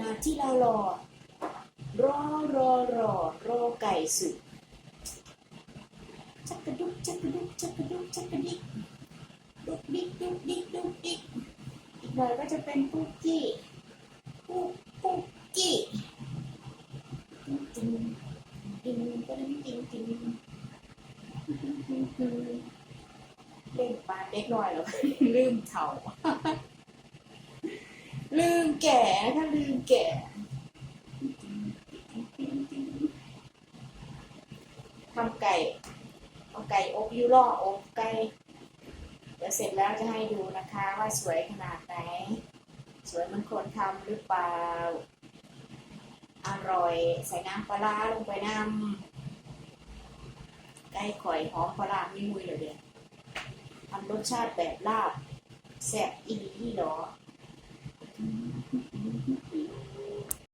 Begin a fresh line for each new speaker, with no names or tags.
ณะที่เรารอ รอรอรอรอไก่สุกจักกระดุกจักกระดุกจักกระดุกจักกระดิกดุกดิกดุกดิกดุกดิกอีกหน่อยก็จะเป็นปุ๊กกี้ปุ๊กปุ๊กกี้ติ๊งติ๊งติ๊งติ๊งติ๊งติ๊งติ๊งเล่นปลาเด็กน้อยเหรอลืมเถ่า แก่ถ้าลืมแก่ทำไก่เอาไก่อบยูร่ออบไก่เดี๋ยวเสร็จแล้วจะให้ดูนะคะว่าสวยขนาดไหน สวยมันคนทำหรือเปล่า อร่อยใส่น้ำปลาลงไปน้ำไก่ข่อยหอมปลาไม่มุยเลยเดียวทำรสชาติแบบลาบแซ่บอีหลีหรอ Thank you.